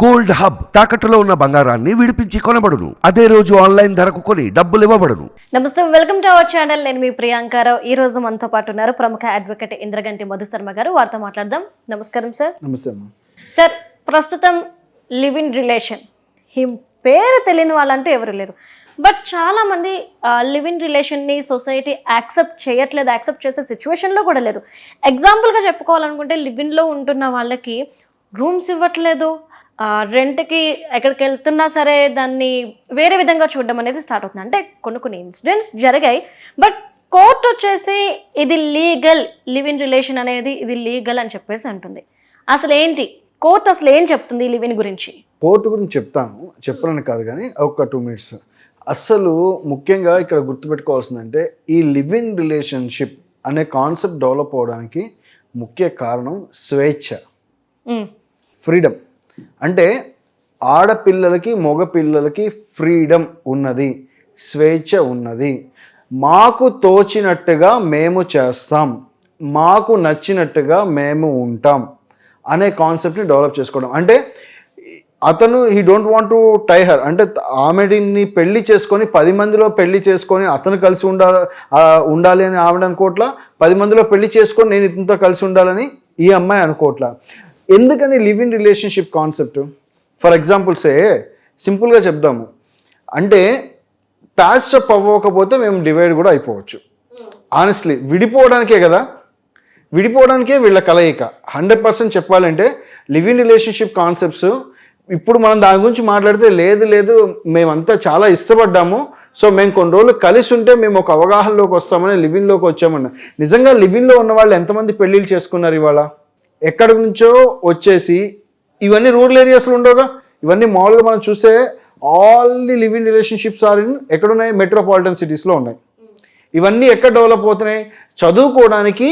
Gold hub తాకట్టులో ఉన్న బంగారాన్ని విడిపించి కొనబడును. అదే రోజు ఆన్లైన్ ధరకు కొని డబ్బులు ఇవ్వబడును. నమస్తే వెల్కమ్ టు అవర్ ఛానల్. నేను మీ ప్రియాంకారావు ఈ రోజు మనతో పాటు ఉన్నారు ప్రముఖ అడ్వకేట్ ఇంద్రగంటి మధు శర్మ గారు. వారితో మాట్లాడదాం. నమస్కారం సార్ నమస్తే సార్ ప్రస్తుతం లివ్ ఇన్ రిలేషన్. ఈ పేరు తెలియని వాళ్ళంటూ ఎవరు లేరు. బట్ చాలా మంది లివ్ ఇన్ రిలేషన్ని సొసైటీ యాక్సెప్ట్ చేయట్లేదు యాక్సెప్ట్ చేసే సిచ్యువేషన్లో కూడా లేదు. ఎగ్జాంపుల్గా చెప్పుకోవాలనుకుంటే లివ్ ఇన్లో ఉంటున్న వాళ్ళకి రూమ్స్ ఇవ్వట్లేదు రెంట్కి ఎక్కడికి వెళ్తున్నా సరే దాన్ని వేరే విధంగా చూడడం అనేది స్టార్ట్ అవుతుంది. అంటే కొన్ని కొన్ని ఇన్సిడెంట్స్ జరిగాయి. బట్ కోర్ట్ వచ్చేసి ఇది లీగల్ లివ్ ఇన్ రిలేషన్ అనేది ఇది లీగల్ అని చెప్పేసి అంటుంది. అసలు ఏంటి? కోర్ట్ అసలు ఏం చెప్తుంది లివ్ ఇన్ గురించి? కోర్టు గురించి చెప్తాను. చెప్పనని కాదు కానీ ఒక టూ మినిట్స్. అసలు ముఖ్యంగా ఇక్కడ గుర్తుపెట్టుకోవాల్సిందంటే ఈ లివ్ ఇన్ రిలేషన్షిప్ అనే కాన్సెప్ట్ డెవలప్ అవడానికి ముఖ్య కారణం స్వేచ్ఛ. ఫ్రీడమ్. అంటే ఆడపిల్లలకి మగపిల్లలకి ఫ్రీడమ్ ఉన్నది స్వేచ్ఛ ఉన్నది. మాకు తోచినట్టుగా మేము చేస్తాం. మాకు నచ్చినట్టుగా మేము ఉంటాం అనే కాన్సెప్ట్ని డెవలప్ చేసుకోవడం. అంటే అతను he don't want to tie her అంటే ఆమెడిని పెళ్ళి చేసుకొని పది మందిలో పెళ్ళి చేసుకొని అతను కలిసి ఉండాలి ఉండాలి అని ఆవిడ అనుకోవట్లా? పది మందిలో పెళ్ళి చేసుకొని నేను ఇతనితో కలిసి ఉండాలని ఈ అమ్మాయి అనుకోవట్లా? ఎందుకని live in relationship concept for ఎగ్జాంపుల్సే సింపుల్గా చెప్దాము. అంటే ప్యాచ్ అప్ అవ్వకపోతే మేము డివైడ్ కూడా అయిపోవచ్చు. ఆనెస్ట్లీ విడిపోవడానికే కదా? విడిపోవడానికే వీళ్ళ కలయిక. హండ్రెడ్ పర్సెంట్ చెప్పాలంటే లివ్ ఇన్ రిలేషన్షిప్ కాన్సెప్ట్స్ ఇప్పుడు మనం దాని గురించి మాట్లాడితే లేదు లేదు మేమంతా చాలా ఇష్టపడ్డాము. సో మేము కొన్ని రోజులు కలిసి ఉంటే మేము ఒక అవగాహనలోకి వస్తామని లివిన్లోకి వచ్చామన్నా నిజంగా లివిన్లో ఉన్న వాళ్ళు ఎంతమంది పెళ్ళిళ్ళు చేసుకున్నారు ఇవాళ? ఎక్కడి నుంచో వచ్చేసి ఇవన్నీ రూరల్ ఏరియాస్లో ఉండవుగా. ఇవన్నీ మామూలుగా మనం చూస్తే all the live in relationships are in ఎక్కడున్నాయి మెట్రోపాలిటన్ సిటీస్లో ఉన్నాయి. ఇవన్నీ ఎక్కడ డెవలప్ అవుతున్నాయి? చదువుకోవడానికి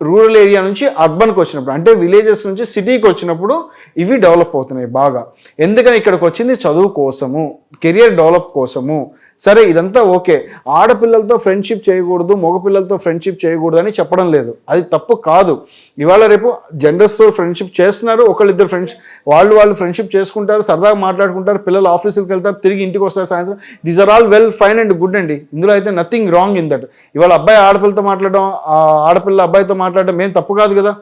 రూరల్ ఏరియా నుంచి అర్బన్కి వచ్చినప్పుడు అంటే విలేజెస్ నుంచి సిటీకి వచ్చినప్పుడు ఇవి డెవలప్ అవుతున్నాయి బాగా. ఎందుకని ఇక్కడికి వచ్చింది? చదువు కోసము కెరియర్ డెవలప్ కోసము. సరే ఇదంతా ఓకే. ఆడపిల్లలతో ఫ్రెండ్షిప్ చేయకూడదు మగపిల్లలతో ఫ్రెండ్షిప్ చేయకూడదు అని చెప్పడం లేదు. అది తప్పు కాదు. ఇవాళ రేపు జెండర్స్తో ఫ్రెండ్షిప్ చేస్తున్నారు ఒకళ్ళిద్దరు ఫ్రెండ్స్ వాళ్ళు వాళ్ళు ఫ్రెండ్షిప్ చేసుకుంటారు సరదాగా మాట్లాడుకుంటారు పిల్లలు ఆఫీసులకు వెళ్తారు తిరిగి ఇంటికి వస్తారు సాయంత్రం. These are all well fine and good అండి. ఇందులో అయితే నథింగ్ రాంగ్ ఇన్ దట్ ఇవాళ అబ్బాయి ఆడపిల్లతో మాట్లాడడం ఆడపిల్ల అబ్బాయితో మాట్లాడడం ఏం తప్పు కాదు కదా?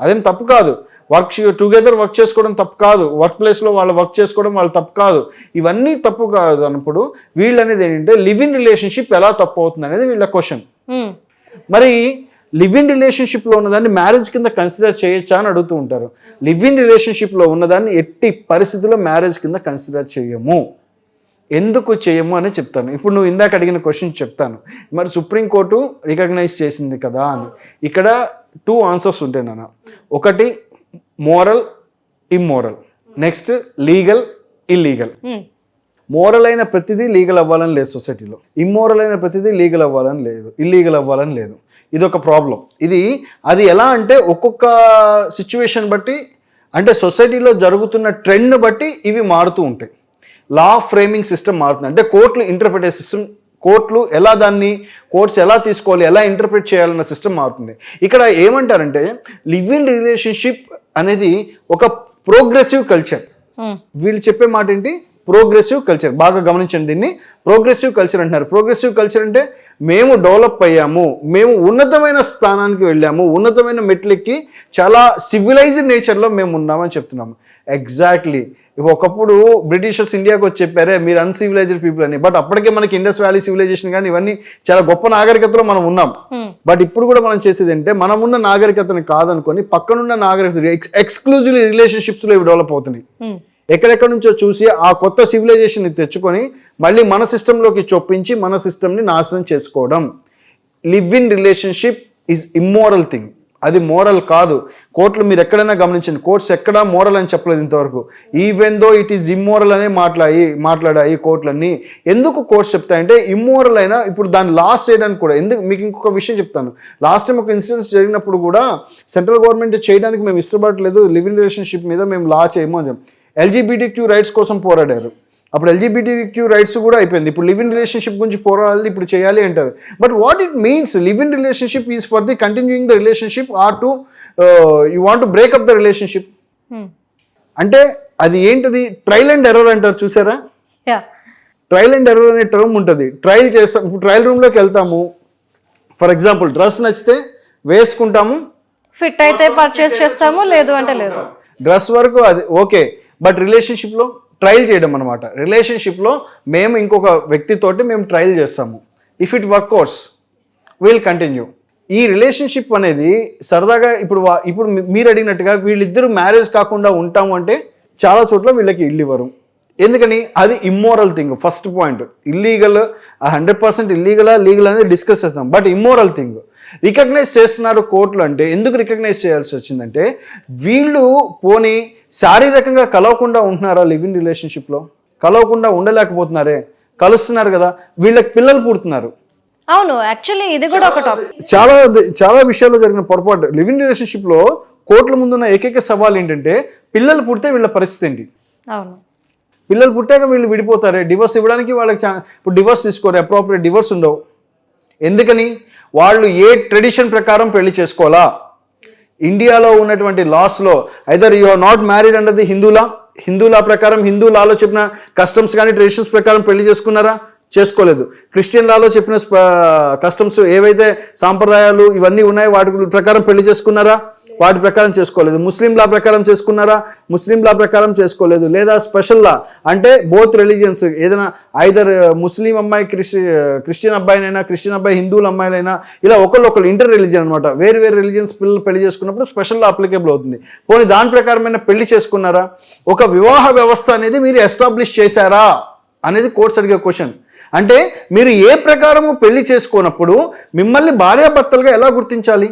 అదేం తప్పు కాదు. వర్క్ టుగెదర్ వర్క్ చేసుకోవడం తప్పు కాదు. వర్క్ ప్లేస్లో వాళ్ళు వర్క్ చేసుకోవడం వాళ్ళు తప్పు కాదు. ఇవన్నీ తప్పు కాదు అన్నప్పుడు వీళ్ళు అనేది ఏంటంటే లివ్ ఇన్ రిలేషన్షిప్ ఎలా తప్పు అవుతుంది అనేది వీళ్ళ క్వశ్చన్ మరి లివ్ ఇన్ రిలేషన్షిప్లో ఉన్నదాన్ని మ్యారేజ్ కింద కన్సిడర్ చేయొచ్చా అని అడుగుతూ ఉంటారు. లివ్ ఇన్ రిలేషన్షిప్లో ఉన్నదాన్ని ఎట్టి పరిస్థితుల్లో మ్యారేజ్ కింద కన్సిడర్ చేయము. ఎందుకు చేయము అని చెప్తాను. ఇప్పుడు నువ్వు ఇందాక అడిగిన క్వశ్చన్ చెప్తాను. మరి సుప్రీంకోర్టు రికగ్నైజ్ చేసింది కదా అని. ఇక్కడ టూ ఆన్సర్స్ ఉంటాయి నాన్న. ఒకటి moral immoral next legal illegal moral అయిన ప్రతిదీ లీగల్ అవ్వాలని లేదు సొసైటీలో ఇమ్మోరల్ అయిన ప్రతిదీ లీగల్ అవ్వాలని లేదు. ఇల్లీగల్ అవ్వాలని లేదు. ఇది ఒక ప్రాబ్లం ఇది అది ఎలా అంటే ఒక్కొక్క సిచ్యువేషన్ బట్టి అంటే సొసైటీలో జరుగుతున్న ట్రెండ్ బట్టి ఇవి మారుతూ ఉంటాయి. లా ఫ్రేమింగ్ సిస్టమ్ మారుతుంది. అంటే కోర్టులు ఇంటర్ప్రిటే సిస్టమ్ కోర్టులు ఎలా దాన్ని కోర్ట్స్ ఎలా తీసుకోవాలి ఎలా ఇంటర్ప్రిట్ చేయాలన్న సిస్టమ్ మారుతుంది. ఇక్కడ ఏమంటారంటే లివ్ ఇన్ రిలేషన్షిప్ అనేది ఒక ప్రోగ్రెసివ్ కల్చర్ వీళ్ళు చెప్పే మాట ఏంటి? ప్రోగ్రెసివ్ కల్చర్ బాగా గమనించండి దీన్ని. ప్రోగ్రెసివ్ కల్చర్ అంటున్నారు. ప్రోగ్రెసివ్ కల్చర్ అంటే మేము డెవలప్ అయ్యాము మేము ఉన్నతమైన స్థానానికి వెళ్ళాము ఉన్నతమైన మెట్లెక్కి చాలా సివిలైజ్డ్ నేచర్లో మేము ఉన్నామని చెప్తున్నాము. ఎగ్జాక్ట్లీ ఒకప్పుడు బ్రిటిషర్స్ ఇండియాకి వచ్చి చెప్పారే మీరు అన్సివిలైజ్డ్ పీపుల్ అని. బట్ అప్పటికే మనకి ఇండస్ వ్యాలీ సివిలైజేషన్ కానీ ఇవన్నీ చాలా గొప్ప నాగరికతలో మనం ఉన్నాం. బట్ ఇప్పుడు కూడా మనం చేసేది అంటే మనం ఉన్న నాగరికతని కాదనుకొని పక్కనున్న నాగరికత ఎక్స్క్లూజివ్ రిలేషన్షిప్స్లో ఇవి డెవలప్ అవుతున్నాయి. ఉమ్, ఎక్కడెక్కడ నుంచో చూసి ఆ కొత్త సివిలైజేషన్ తెచ్చుకొని మళ్ళీ మన సిస్టంలోకి చొప్పించి మన సిస్టమ్ని నాశనం చేసుకోవడం. Live in relationship is immoral thing అది మోరల్ కాదు. కోర్టులు మీరు ఎక్కడైనా గమనించండి. కోర్ట్స్ ఎక్కడా మోరల్ అని చెప్పలేదు ఇంతవరకు. Even though it is immoral అనే మాట్లాడి మాట్లాడాయి కోర్టులన్నీ ఎందుకు కోర్ట్స్ చెప్తాయంటే ఇమ్మోరల్ అయినా ఇప్పుడు దాన్ని లాస్ట్ చేయడానికి కూడా. ఎందుకు? మీకు ఇంకొక విషయం చెప్తాను. లాస్ట్ టైం ఒక ఇన్సిడెన్స్ జరిగినప్పుడు కూడా సెంట్రల్ గవర్నమెంట్ చేయడానికి మేము ఇష్టపడలేదు లివ్ రిలేషన్షిప్ మీద మేము లా చేయము అని చెప్పి. ఎల్జీబీటీ క్యూ రైట్స్ కోసం పోరాడారు. అప్పుడు ఎల్జీబీటీ క్యూ రైట్స్ కూడా అయిపోయింది. ఇప్పుడు లివ్ ఇన్ రిలేషన్షిప్ గురించి పోరాడాలి ఇప్పుడు చేయాలి అంటారు. But what it means live in relationship is for the continuing the relationship or to you want to breakup the relationship అంటే అది ఏంటిది? ట్రైల్ అండ్ ఎర్రర్ అంటారు చూసారా? ట్రయల్ అండ్ ఎర్రర్ అనే టర్మ్ ఉంటుంది. ట్రయల్ చేస్తాం ఇప్పుడు ట్రయల్ రూమ్లోకి వెళ్తాము. ఫర్ ఎగ్జాంపుల్ డ్రెస్ నచ్చితే వేసుకుంటాము. ఫిట్ అయితే పర్చేస్ చేస్తాము లేదు అంటే లేదు. డ్రెస్ వరకు అది ఓకే బట్ రిలేషన్షిప్లో ట్రయల్ చేయడం అనమాట రిలేషన్షిప్లో మేము ఇంకొక వ్యక్తితోటి మేము ట్రయల్ చేస్తాము. If it workouts will continue ఈ రిలేషన్షిప్ అనేది సరదాగా ఇప్పుడు వా- ఇప్పుడు మీరు అడిగినట్టుగా వీళ్ళిద్దరూ మ్యారేజ్ కాకుండా ఉంటాము అంటే చాలా చోట్ల వీళ్ళకి ఇల్లు ఇవ్వరు. ఎందుకని? అది immoral thing first point illegal hundred percent ఇల్లీగలా legal అనేది డిస్కస్ చేస్తాం. బట్ ఇమ్మోరల్ థింగ్ రికగ్నైజ్ చేస్తున్నారు కోర్టులు అంటే ఎందుకు రికగ్నైజ్ చేయాల్సి వచ్చిందంటే వీళ్ళు పోనీ శారీరకంగా కలవకుండా ఉంటున్నారా లివ్ ఇన్ రిలేషన్షిప్లో? కలవకుండా ఉండలేకపోతున్నారే? కలుస్తున్నారు కదా వీళ్ళకి పిల్లలు పుడుతున్నారు. అవును యాక్చువల్లీ ఇది కూడా ఒక టాపిక్. చాలా చాలా విషయాల్లో జరిగిన పొరపాటు. లివ్ ఇన్ రిలేషన్షిప్లో కోర్టుల ముందున్న ఏకైక సవాల్ ఏంటంటే పిల్లలు పుడితే వీళ్ళ పరిస్థితి ఏంటి? అవును. పిల్లలు పుట్టాక వీళ్ళు విడిపోతారే? డివోర్స్ ఇవ్వడానికి వాళ్ళకి ఇప్పుడు డివోర్స్ తీసుకోరు అప్రోప్రియేట్ డివోర్స్ ఉండవు. ఎందుకని? వాళ్ళు ఏ ట్రెడిషన్ ప్రకారం పెళ్ళి చేసుకోవాలా? ఇండియాలో ఉన్నటువంటి లాస్లో either you are not married under the Hindu law Hindu law ప్రకారం హిందూ లాలో చెప్పిన కస్టమ్స్ కానీ ట్రెడిషన్స్ ప్రకారం పెళ్ళి చేసుకున్నారా? చేసుకోలేదు. క్రిస్టియన్ లాలో చెప్పిన కస్టమ్స్ ఏవైతే సాంప్రదాయాలు ఇవన్నీ ఉన్నాయో వాటి ప్రకారం పెళ్ళి చేసుకున్నారా? వాటి ప్రకారం చేసుకోలేదు. ముస్లిం లా ప్రకారం చేసుకున్నారా? ముస్లిం లా ప్రకారం చేసుకోలేదు. లేదా స్పెషల్ లా? అంటే బోత్ రిలీజియన్స్ ఏదైనా ఐదర్ ముస్లిం అమ్మాయి క్రిస్టి క్రిస్టియన్ అబ్బాయినైనా క్రిస్టియన్ అబ్బాయి హిందువుల అమ్మాయిలైనా ఇలా ఒకళ్ళు ఒకళ్ళు ఇంటర్ రిలీజియన్ అనమాట వేరు వేరు రిలీజియన్స్ పిల్లలు పెళ్ళి చేసుకున్నప్పుడు స్పెషల్ లా అప్లికేబుల్ అవుతుంది. పోనీ దాని ప్రకారమైన పెళ్ళి చేసుకున్నారా? ఒక వివాహ వ్యవస్థ అనేది మీరు ఎస్టాబ్లిష్ చేశారా? అనేది కోర్ట్స్ అడిగే క్వశ్చన్ అంటే మీరు ఏ ప్రకారము పెళ్ళి చేసుకోనప్పుడు మిమ్మల్ని భార్యాభర్తలుగా ఎలా గుర్తించాలి.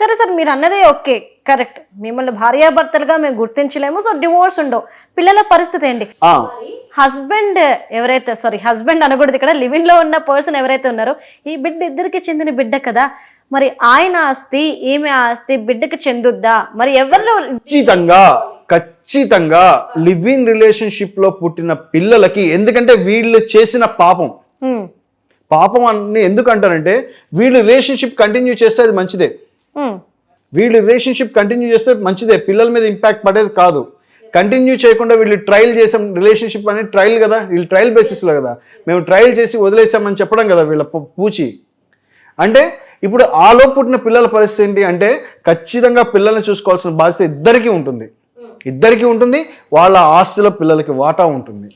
సరే సార్ మీరు అన్నదే ఓకే. కరెక్ట్. మిమ్మల్ని భార్యాభర్తలుగా మేము గుర్తించలేము. సో డివోర్స్ ఉండవు. పిల్లల పరిస్థితి ఏంటి? హస్బెండ్ ఎవరైతే సారీ హస్బెండ్ అనకూడదు ఇక్కడ. లివింగ్లో ఉన్న పర్సన్ ఎవరైతే ఉన్నారో ఈ బిడ్డ ఇద్దరికి చెందిన బిడ్డ కదా. మరి ఆయన ఆస్తి ఈమె ఆస్తి బిడ్డకి చెందుద్దా? మరి ఎవరిలో ఖచ్చితంగా ఖచ్చితంగా లివ్ ఇన్ రిలేషన్షిప్లో పుట్టిన పిల్లలకి ఎందుకంటే వీళ్ళు చేసిన పాపం. పాపం అని ఎందుకు అంటారంటే వీళ్ళు రిలేషన్షిప్ కంటిన్యూ చేస్తే అది మంచిదే. వీళ్ళు రిలేషన్షిప్ కంటిన్యూ చేస్తే మంచిదే పిల్లల మీద ఇంపాక్ట్ పడేది కాదు. కంటిన్యూ చేయకుండా వీళ్ళు ట్రయల్ చేసాం రిలేషన్షిప్ అనేది ట్రయల్ కదా వీళ్ళు ట్రయల్ బేసిస్లో కదా. మేము ట్రయల్ చేసి వదిలేసామని చెప్పడం కదా వీళ్ళ పూచి. అంటే ఇప్పుడు ఆలో పుట్టిన పిల్లల పరిస్థితి ఏంటి అంటే ఖచ్చితంగా పిల్లల్ని చూసుకోవాల్సిన బాధ్యత ఇద్దరికీ ఉంటుంది. ఇద్దరికీ ఉంటుంది వాళ్ళ ఆస్తిలో పిల్లలకి వాటా ఉంటుంది.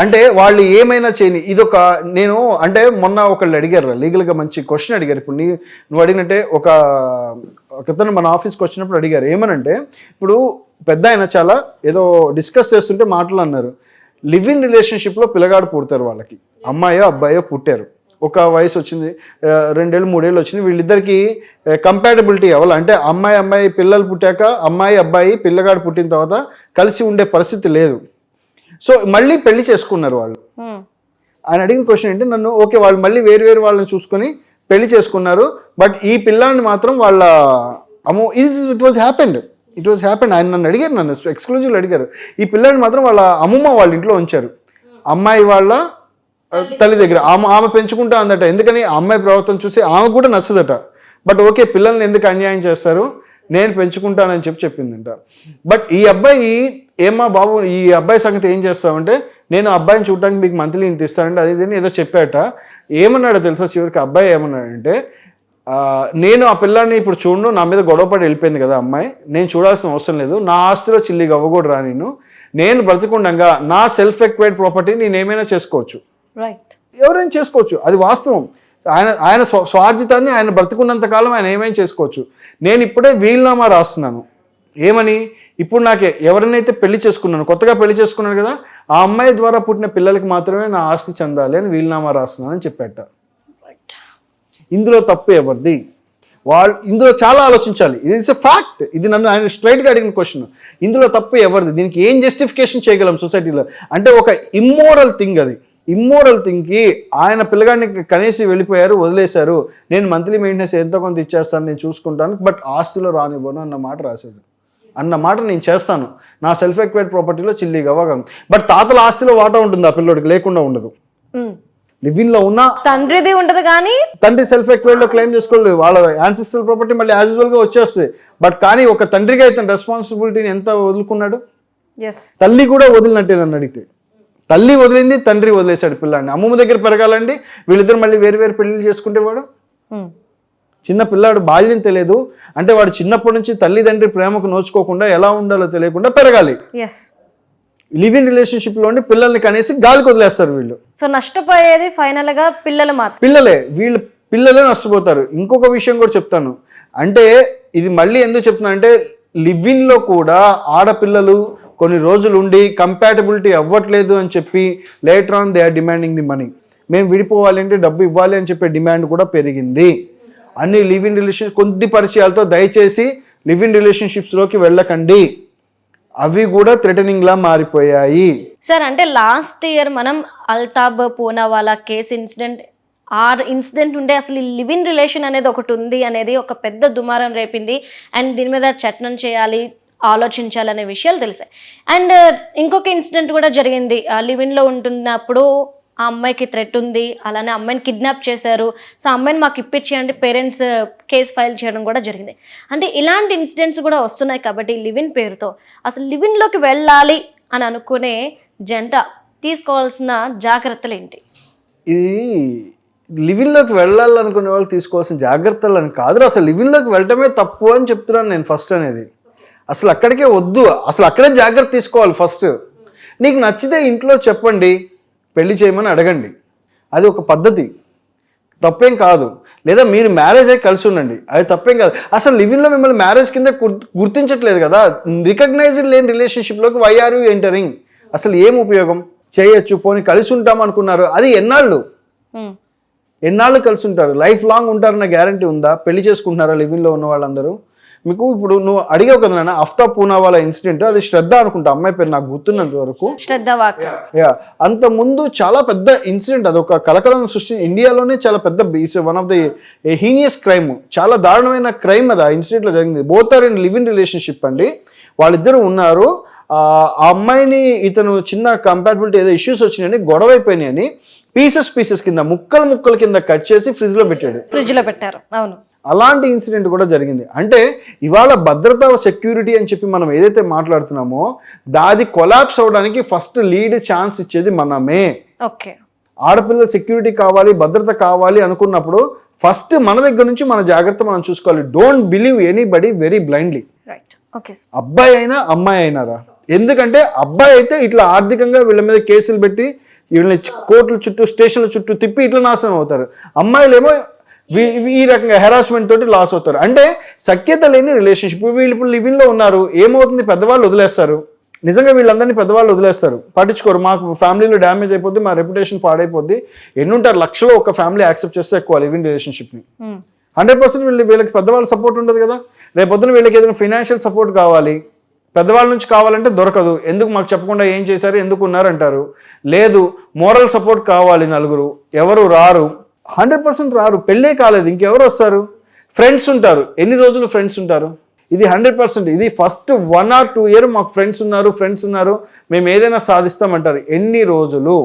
అంటే వాళ్ళు ఏమైనా చేయని ఇదొక నేను అంటే మొన్న ఒకళ్ళు అడిగారు లీగల్గా మంచి క్వశ్చన్ అడిగారు. ఇప్పుడు నీ నువ్వు అడిగినట్టే ఒక ఒకతను మన ఆఫీస్కి వచ్చినప్పుడు అడిగారు. ఏమనంటే ఇప్పుడు పెద్ద ఆయన చాలా ఏదో డిస్కస్ చేస్తుంటే మాటలు అన్నారు. లివ్ ఇన్ రిలేషన్షిప్లో పిల్లగాడు పుడతారు వాళ్ళకి. అమ్మాయో అబ్బాయో పుట్టారు. ఒక వయసు వచ్చింది రెండేళ్ళు మూడేళ్ళు వచ్చింది వీళ్ళిద్దరికి కంపాటబిలిటీ అవ్వాలి. అంటే అమ్మాయి అమ్మాయి పిల్లలు పుట్టాక అమ్మాయి అబ్బాయి పిల్లగాడు పుట్టిన తర్వాత కలిసి ఉండే పరిస్థితి లేదు. సో మళ్ళీ పెళ్ళి చేసుకున్నారు వాళ్ళు. ఆయన అడిగిన క్వశ్చన్ ఏంటి? నన్ను ఓకే వాళ్ళు మళ్ళీ వేరు వేరు వాళ్ళని చూసుకొని పెళ్ళి చేసుకున్నారు. బట్ ఈ పిల్లాన్ని మాత్రం వాళ్ళ అమ్మో ఇది it was happened it was happened ఆయన నన్ను అడిగారు నన్ను ఎక్స్క్లూజివ్లు అడిగారు. ఈ పిల్లాన్ని మాత్రం వాళ్ళ అమ్మమ్మ వాళ్ళ ఇంట్లో ఉంచారు. అమ్మాయి వాళ్ళ తల్లి దగ్గర. ఆమె ఆమె పెంచుకుంటా అందట. ఎందుకని? ఆ అమ్మాయి ప్రవర్తన చూసి ఆమె కూడా నచ్చదట. బట్ ఓకే పిల్లల్ని ఎందుకు అన్యాయం చేస్తారు? నేను పెంచుకుంటానని చెప్పి చెప్పిందంట. బట్ ఈ అబ్బాయి ఏమా బాబు ఈ అబ్బాయి సంగతి ఏం చేస్తామంటే నేను ఆ అబ్బాయిని చూడడానికి మీకు మంత్లీ ఇంత ఇస్తానంటే అది ఇదని ఏదో చెప్పాట. ఏమన్నాడో తెలుసా చివరికి? అబ్బాయి ఏమన్నాడంటే నేను ఆ పిల్లాన్ని ఇప్పుడు చూడను నా మీద గొడవపడి వెళ్ళిపోయింది కదా అమ్మాయి. నేను చూడాల్సిన అవసరం లేదు. నా ఆస్తిలో చిల్లిగా అవ్వకూడరా నేను నేను బ్రతికుండగా నా సెల్ఫ్ ఎక్వైర్డ్ ప్రాపర్టీ నేను ఏమైనా చేసుకోవచ్చు. రైట్ ఎవరైనా చేసుకోవచ్చు. అది వాస్తవం. ఆయన ఆయన స్వ- స్వార్జితాన్ని ఆయన బ్రతుకున్నంత కాలం ఆయన ఏమైనా చేసుకోవచ్చు? నేను ఇప్పుడే వీలునామా రాస్తున్నాను. ఏమని? ఇప్పుడు నాకు ఎవరినైతే పెళ్ళి చేసుకున్నాను కొత్తగా పెళ్ళి చేసుకున్నాను కదా ఆ అమ్మాయి ద్వారా పుట్టిన పిల్లలకి మాత్రమే నా ఆస్తి చెందాలి అని వీలునామా రాస్తున్నాను అని చెప్పాట. రైట్ ఇందులో తప్పు ఎవరిది? వాళ్ళు ఇందులో చాలా ఆలోచించాలి. ఇది ఇట్స్ ఫ్యాక్ట్ ఇది నన్ను ఆయన స్ట్రైట్గా అడిగిన క్వశ్చన్ ఇందులో తప్పు ఎవరిది? దీనికి ఏం జస్టిఫికేషన్ చేయగలం సొసైటీలో అంటే ఒక ఇమ్మోరల్ థింగ్ అది. ఇమ్మోరల్ థింగ్కి ఆయన పిల్లగాడిని కనేసి వెళ్ళిపోయారు వదిలేశారు. నేను మంత్లీ మెయింటెనెన్స్ ఎంతో కొంత ఇచ్చేస్తాను నేను చూసుకుంటాను బట్ ఆస్తిలో రానివ్వను అన్న మాట రాశాడు. అన్న మాట నేను చేస్తాను. నా సెల్ఫ్ ఎక్వైర్డ్ ప్రాపర్టీలో చిల్లీగా అవ్వగలను బట్ తాతల ఆస్తిలో వాటా ఉంటుంది ఆ పిల్లోడికి లేకుండా ఉండదు. లివిన్లో ఉన్నా తండ్రిది ఉండదు కానీ తండ్రి సెల్ఫ్ ఎక్వైర్డ్లో క్లెయిమ్ చేసుకోలేదు. వాళ్ళ యాన్సిస్టర్ ప్రాపర్టీ మళ్ళీ యాజ్గా వచ్చేస్తుంది. బట్ కానీ ఒక తండ్రిగా ఇతను రెస్పాన్సిబిలిటీని ఎంత వదులుకున్నాడు? తల్లి కూడా వదిలినట్టే నన్ను అడిగితే. తల్లి వదిలింది తండ్రి వదిలేశాడు పిల్లాడిని అమ్మమ్మ దగ్గర పెరగాలండి వీళ్ళిద్దరు మళ్ళీ వేరు వేరు పెళ్ళిళ్ళు చేసుకుంటే వాడు? చిన్న పిల్లాడు బాల్యం తెలియదు. అంటే వాడు చిన్నప్పటి నుంచి తల్లిదండ్రి ప్రేమకు నోచుకోకుండా ఎలా ఉండాలో తెలియకుండా పెరగాలి. లివ్ ఇన్ రిలేషన్షిప్లోని పిల్లల్ని కనేసి గాలికి వదిలేస్తారు వీళ్ళు. సో నష్టపోయేది ఫైనల్గా పిల్లలు మాత్రం పిల్లలే వీళ్ళు పిల్లలే నష్టపోతారు. ఇంకొక విషయం కూడా చెప్తాను. అంటే ఇది మళ్ళీ ఎందుకు చెప్తున్నా అంటే లివిన్లో కూడా ఆడపిల్లలు కొన్ని రోజులు ఉండి కంపాటబిలిటీ అవ్వట్లేదు అని చెప్పి later on they are demanding the money మేము విడిపోవాలి అంటే డబ్బు ఇవ్వాలి అని చెప్పే డిమాండ్ కూడా పెరిగింది. అన్ని లివ్ ఇన్ రిలేషన్ కొద్ది పరిచయాలతో దయచేసి లివ్ ఇన్ రిలేషన్షిప్స్లోకి వెళ్ళకండి. అవి కూడా థ్రెటనింగ్ లా మారిపోయాయి. సార్ అంటే లాస్ట్ ఇయర్ మనం అల్తాబ్ పూనావాలా కేసు ఇన్సిడెంట్ ఆ ఇన్సిడెంట్ ఉండే అసలు లివ్ ఇన్ రిలేషన్ అనేది ఒకటి ఉంది అనేది ఒక పెద్ద దుమారం రేపింది. అండ్ దీని మీద చట్నం చేయాలి ఆలోచించాలనే విషయాలు తెలిసాయి. అండ్ uh, ఇంకొక ఇన్సిడెంట్ కూడా జరిగింది. లివిన్లో ఉంటున్నప్పుడు ఆ అమ్మాయికి థ్రెట్ ఉంది. అలానే అమ్మాయిని కిడ్నాప్ చేశారు. సో అమ్మాయిని మాకు ఇప్పించేయండి. పేరెంట్స్ కేసు ఫైల్ చేయడం కూడా జరిగింది. అంటే ఇలాంటి ఇన్సిడెంట్స్ కూడా వస్తున్నాయి కాబట్టి లివ్ ఇన్ పేరుతో. అసలు లివిన్లోకి వెళ్ళాలి అని అనుకునే జంట తీసుకోవాల్సిన జాగ్రత్తలు ఏంటి? ఇది లివిన్లోకి వెళ్ళాలనుకునే వాళ్ళు తీసుకోవాల్సిన జాగ్రత్తలు అని కాదు అసలు లివిన్లోకి వెళ్ళటమే తప్పు అని చెప్తున్నాను నేను ఫస్ట్ అనేది. అసలు అక్కడికే వద్దు. అసలు అక్కడే జాగ్రత్త తీసుకోవాలి ఫస్ట్. నీకు నచ్చితే ఇంట్లో చెప్పండి పెళ్ళి చేయమని అడగండి. అది ఒక పద్ధతి. తప్పేం కాదు. లేదా మీరు మ్యారేజ్ అయ్యి కలిసి ఉండండి. అది తప్పేం కాదు. అసలు లివిన్లో మిమ్మల్ని మ్యారేజ్ కింద గుర్- గుర్తించట్లేదు కదా. రికగ్నైజ్ లేని రిలేషన్షిప్లోకి వై ఆర్ యూ ఎంటరింగ్ అసలు ఏం ఉపయోగం? చేయొచ్చు పోనీ కలిసి ఉంటాం అనుకున్నారు. అది ఎన్నాళ్ళు? ఎన్నాళ్ళు కలిసి ఉంటారు? లైఫ్ లాంగ్ ఉంటారన్న గ్యారంటీ ఉందా? పెళ్ళి చేసుకుంటున్నారా లివింగ్లో ఉన్న వాళ్ళందరూ? మీకు ఇప్పుడు నువ్వు అడిగావు కదా నాన్న అఫ్తా పూనావాలా ఇన్సిడెంట్ అది శ్రద్ధ అనుకుంటా అమ్మాయి పేరు నాకు గుర్తున్నంత వరకు. శ్రద్ధ వాక్. యా. అంత ముందు చాలా పెద్ద ఇన్సిడెంట్ అది ఒక కలకలం సృష్టి. ఇండియాలోనే చాలా పెద్ద one of the heinous crime చాలా దారుణమైన క్రైమ్ అది ఆ ఇన్సిడెంట్లో జరిగింది. Both are in live in relationship అండి. వాళ్ళిద్దరు ఉన్నారు. ఆ ఆ అమ్మాయిని ఇతను చిన్న కంపాటబిలిటీ ఏదో ఇష్యూస్ వచ్చినాయని గొడవ అయిపోయినాయని పీసెస్ పీసెస్ కింద ముక్కలు ముక్కల కింద కట్ చేసి ఫ్రిడ్జ్లో పెట్టాడు. ఫ్రిడ్జ్లో పెట్టారు. అవును. అలాంటి ఇన్సిడెంట్ కూడా జరిగింది. అంటే ఇవాళ భద్రత సెక్యూరిటీ అని చెప్పి మనం ఏదైతే మాట్లాడుతున్నామో దాది కొలాప్స్ అవడానికి ఫస్ట్ లీడ్ ఛాన్స్ ఇచ్చేది మనమే. ఓకే. ఆడపిల్ల సెక్యూరిటీ కావాలి భద్రత కావాలి అనుకున్నప్పుడు ఫస్ట్ మన దగ్గర నుంచి మన జాగ్రత్త మనం చూసుకోవాలి. Don't believe anybody very blindly right okay అబ్బాయి అయినా అమ్మాయి అయినారా? ఎందుకంటే అబ్బాయి అయితే ఇట్లా ఆర్థికంగా వీళ్ళ మీద కేసులు పెట్టి వీళ్ళని కోర్టుల చుట్టూ స్టేషన్ల చుట్టూ తిప్పి ఇట్లా నాశనం అవుతారు. అమ్మాయిలేమో వీ- ఈ రకంగా హెరాస్మెంట్ తోటి లాస్ అవుతారు. అంటే సఖ్యత లేని రిలేషన్షిప్ వీళ్ళు ఇప్పుడు లివింగ్లో ఉన్నారు. ఏమవుతుంది? పెద్దవాళ్ళు వదిలేస్తారు. నిజంగా వీళ్ళందరినీ పెద్దవాళ్ళు వదిలేస్తారు. పట్టించుకోరు. మాకు ఫ్యామిలీలో డ్యామేజ్ అయిపోద్ది మా రెప్యుటేషన్ పాడైపోద్ది. ఎన్ని ఉంటారు లక్షలో ఒక ఫ్యామిలీ యాక్సెప్ట్ చేస్తే ఎక్కువ లివింగ్ రిలేషన్షిప్ని హండ్రెడ్ పర్సెంట్ వీళ్ళు వీళ్ళకి పెద్దవాళ్ళ సపోర్ట్ ఉండదు కదా. రేపొద్దున వీళ్ళకి ఏదైనా ఫైనాన్షియల్ సపోర్ట్ కావాలి. పెద్దవాళ్ళ నుంచి కావాలంటే దొరకదు. ఎందుకు మాకు చెప్పకుండా ఏం చేశారు? ఎందుకు ఉన్నారంటారు లేదు మోరల్ సపోర్ట్ కావాలి నలుగురు. ఎవరు? రారు. హండ్రెడ్ పర్సెంట్ రారు పెళ్ళే కాలేదు ఇంకెవరు వస్తారు? ఫ్రెండ్స్ ఉంటారు. ఎన్ని రోజులు ఫ్రెండ్స్ ఉంటారు? ఇది హండ్రెడ్ పర్సెంట్ ఇది first one or two year మాకు ఫ్రెండ్స్ ఉన్నారు ఫ్రెండ్స్ ఉన్నారు మేము ఏదైనా సాధిస్తామంటారు. ఎన్ని రోజులు?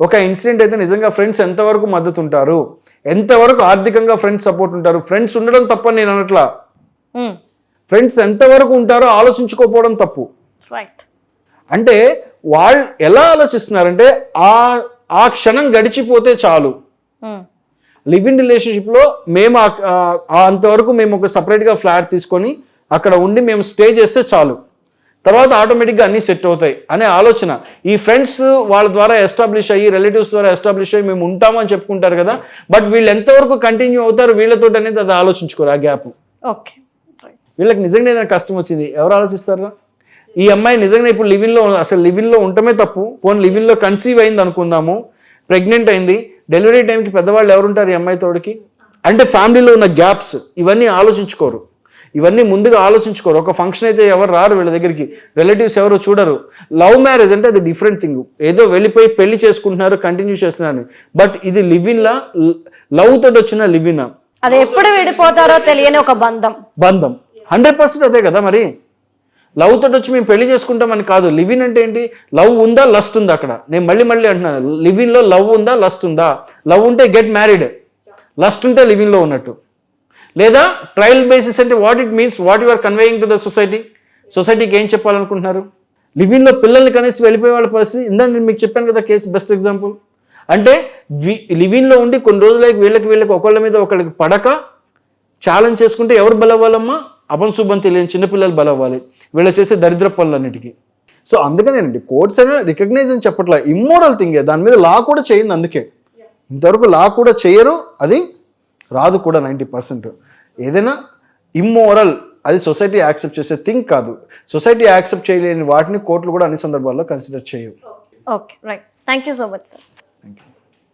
ఒక ఇన్సిడెంట్ అయితే నిజంగా ఫ్రెండ్స్ ఎంతవరకు మద్దతు ఉంటారు ఎంతవరకు ఆర్థికంగా ఫ్రెండ్స్ సపోర్ట్ ఉంటారు? ఫ్రెండ్స్ ఉండడం తప్పని నేను అనట్లా? ఫ్రెండ్స్ ఎంతవరకు ఉంటారో ఆలోచించుకోకపోవడం తప్పు. రైట్ అంటే వాళ్ళు ఎలా ఆలోచిస్తున్నారంటే ఆ ఆ క్షణం గడిచిపోతే చాలు. లివ్ ఇన్ రిలేషన్షిప్లో మేము అంతవరకు మేము ఒక సపరేట్గా ఫ్లాట్ తీసుకొని అక్కడ ఉండి మేము స్టే చేస్తే చాలు. తర్వాత ఆటోమేటిక్గా అన్నీ సెట్ అవుతాయి అనే ఆలోచన. ఈ ఫ్రెండ్స్ వాళ్ళ ద్వారా ఎస్టాబ్లిష్ అయ్యి రిలేటివ్స్ ద్వారా ఎస్టాబ్లిష్ అయ్యి మేము ఉంటామని చెప్పుకుంటారు కదా బట్ వీళ్ళు ఎంతవరకు కంటిన్యూ అవుతారు వీళ్ళతో అనేది అది ఆలోచించుకోరు ఆ గ్యాప్ ఓకే వీళ్ళకి నిజంగా ఏదైనా కష్టం వచ్చింది ఎవరు ఆలోచిస్తారా ఈ అమ్మాయి నిజంగా ఇప్పుడు లివిన్లో అసలు లివిన్లో ఉండటమే తప్పు పోనీ లివిన్లో కన్సీవ్ అయింది అనుకుందాము ప్రెగ్నెంట్ అయింది డెలివరీ టైంకి పెద్దవాళ్ళు ఎవరుంటారు ఈ అమ్మాయి తోడికి? అంటే ఫ్యామిలీలో ఉన్న గ్యాప్స్ ఇవన్నీ ఆలోచించుకోరు. ఇవన్నీ ముందుగా ఆలోచించుకోరు. ఒక ఫంక్షన్ అయితే ఎవరు రారు వీళ్ళ దగ్గరికి. రిలేటివ్స్ ఎవరు చూడరు. లవ్ మ్యారేజ్ అంటే అది డిఫరెంట్ థింగ్. ఏదో వెళ్ళిపోయి పెళ్ళి చేసుకుంటున్నారు కంటిన్యూ చేస్తున్నారు బట్ ఇది లివిన్లా లవ్ తోటి వచ్చిన లివినా అది ఎప్పుడు విడిపోతారో తెలియని ఒక బంధం. బంధం. హండ్రెడ్ పర్సెంట్ అదే కదా మరి? లవ్ తోటి వచ్చి మేము పెళ్ళి చేసుకుంటామని కాదు. లివిన్ అంటే ఏంటి? లవ్ ఉందా? లస్ట్ ఉందా అక్కడ? నేను మళ్ళీ మళ్ళీ అంటున్నాను. లివిన్ లవ్ ఉందా? లస్ట్ ఉందా? లవ్ ఉంటే గెట్ మ్యారీడ్ లస్ట్ ఉంటే లివ్ ఇన్లో ఉన్నట్టు. లేదా ట్రయల్ బేసిస్ అంటే what it means what you are conveying to the society సొసైటీకి ఏం చెప్పాలనుకుంటున్నారు? లివిన్లో పిల్లల్ని కనేసి వెళ్ళిపోయే వాళ్ళ పరిస్థితి ఇందాక నేను మీకు చెప్పాను కదా కేసు బెస్ట్ ఎగ్జాంపుల్ అంటే వి లివిన్లో ఉండి కొన్ని రోజులకి వీళ్ళకి వీళ్ళకి ఒకళ్ళ మీద ఒకళ్ళకి పడక ఛాలెంజ్ చేసుకుంటే ఎవరు బలవ్వాలమ్మా? అపం శుభం తెలియని చిన్నపిల్లలు బలవ్వాలి. వీళ్ళు చేసే దరిద్ర పనులన్నిటికీ. సో అందుకనేనండి కోర్ట్స్ అయినా రికగ్నైజ్ అని చెప్పట్లే ఇమ్మోరల్ థింగే దాని మీద లా కూడా చేయింది అందుకే. ఇంతవరకు లా కూడా చేయరు అది రాదు కూడా నైంటీ పర్సెంట్ ఏదైనా ఇమ్మోరల్ అది సొసైటీ యాక్సెప్ట్ చేసే థింగ్ కాదు. సొసైటీ యాక్సెప్ట్ చేయలేని వాటిని కోర్టులు కూడా అన్ని సందర్భాల్లో కన్సిడర్ చేయవు. Okay right thank you so much sir